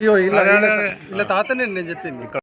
అయ్యో ఇలా ఇలా- తాత నేను నేను చెప్పింది. ఇక్కడ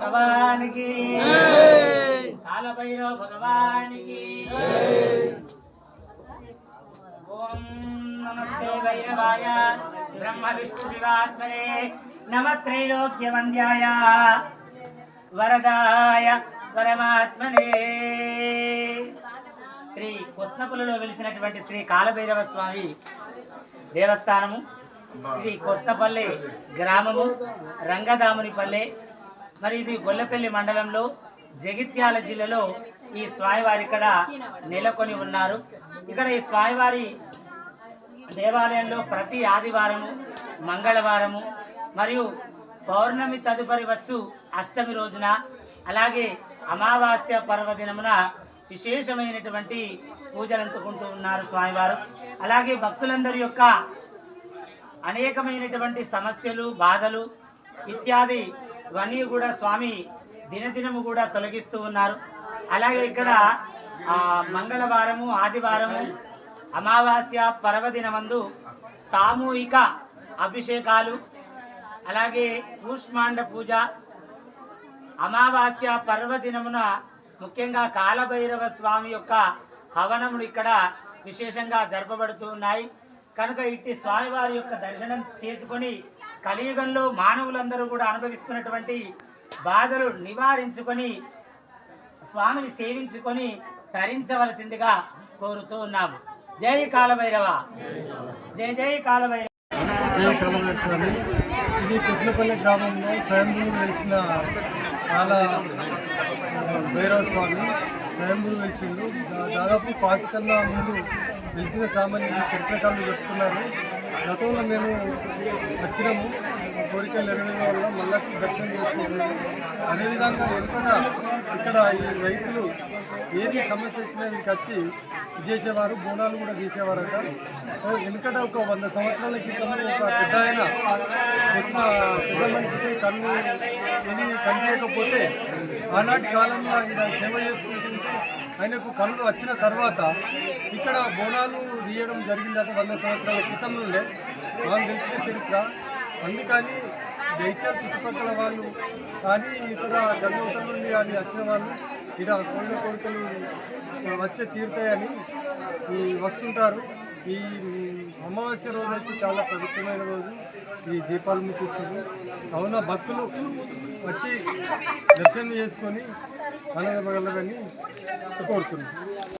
భగవానికి. కాలభైరవ భగవానికి. ఓం నమస్తే భైరవాయ. బ్రహ్మ విష్ణు శివాత్మనే నమ త్రైలోక్య వంద్యాయ వరదాయ పరమాత్మనే. శ్రీ కొస్నపులలో వెలిసినటువంటి శ్రీ కాలభైరవ స్వామి దేవస్థానము. ఇది కొత్తపల్లి గ్రామము రంగదామునిపల్లె మరి ఇది గొల్లపల్లి మండలంలో జగిత్యాల జిల్లాలో ఈ స్వామివారి ఇక్కడ నెలకొని ఉన్నారు. ఇక్కడ ఈ స్వామివారి దేవాలయంలో ప్రతి ఆదివారము మంగళవారము మరియు పౌర్ణమి తదుపరి వచ్చు అష్టమి రోజున అలాగే అమావాస్య పర్వదినమున విశేషమైనటువంటి పూజలు అందుకుంటూ ఉన్నారు స్వామివారు. అలాగే భక్తులందరి యొక్క అనేకమైనటువంటి సమస్యలు బాధలు ఇత్యాది ఇవన్నీ కూడా స్వామి దినదినము కూడా తొలగిస్తూ ఉన్నారు. అలాగే ఇక్కడ మంగళవారము ఆదివారము అమావాస్య పర్వదినమందు సామూహిక అభిషేకాలు అలాగే కూష్మాండ పూజ అమావాస్య పర్వదినమున ముఖ్యంగా కాలభైరవ స్వామి యొక్క హవనములు ఇక్కడ విశేషంగా జరపబడుతూ ఉన్నాయి. కనుక ఇట్టి స్వామివారి యొక్క దర్శనం చేసుకొని కలియుగంలో మానవులందరూ కూడా అనుభవిస్తున్నటువంటి బాధలు నివారించుకొని స్వామిని సేవించుకొని తరించవలసిందిగా కోరుతూ ఉన్నాము. జై కాలభైరవ. జై జై కాలభైరవ. ఇది కృష్ణపల్లి గ్రామంలో స్వయంభూ వెలిసిన చాలా భైరవ స్వామి స్వయంభూ వెలిసిండు. దాదాపు పాసి ముందు తెలిసిన సామాన్యులు చరిత్రకాలు చెప్తున్నారు గతంలో మేము వచ్చినాము. కోరికలు నెరవేరడం వల్ల మళ్ళీ దర్శనం చేసుకుంటున్నాము అదేవిధంగా ఎంతగా ఇక్కడ ఈ రైతులు ఏది సమస్య వచ్చినా వీరికి వచ్చి ఇది చేసేవారు. బోనాలు కూడా తీసేవారట. వెనుకట ఒక వంద సంవత్సరాల క్రితం ఒక పెద్ద ఆయన పెద్ద మనిషికి కన్ను ఇది కనిపించకపోతే ఆనాటి కాలంలో ఆయన సేవ చేసుకుంటుంది ఆయనకు కళ్ళు వచ్చిన తర్వాత ఇక్కడ బోనాలు తీయడం జరిగిందట వంద సంవత్సరాల క్రితం నుండే. మనం తెలిసిన చరిత్ర. అందుకని జైత్యాల చుట్టుపక్కల వాళ్ళు కానీ ఇక్కడ గంగవతల నుండి కానీ వచ్చిన వాళ్ళు ఇక్కడ కోళ్ళ కోరికలు వచ్చే తీరుతాయని వస్తుంటారు. ఈ అమావాస్య రోజు అయితే చాలా పవిత్రమైన రోజు. ఈ దీపాలు ముట్టిస్తారు కావున భక్తులు వచ్చి దర్శనం చేసుకొని ఆనందపగలరని కోరుతున్నాను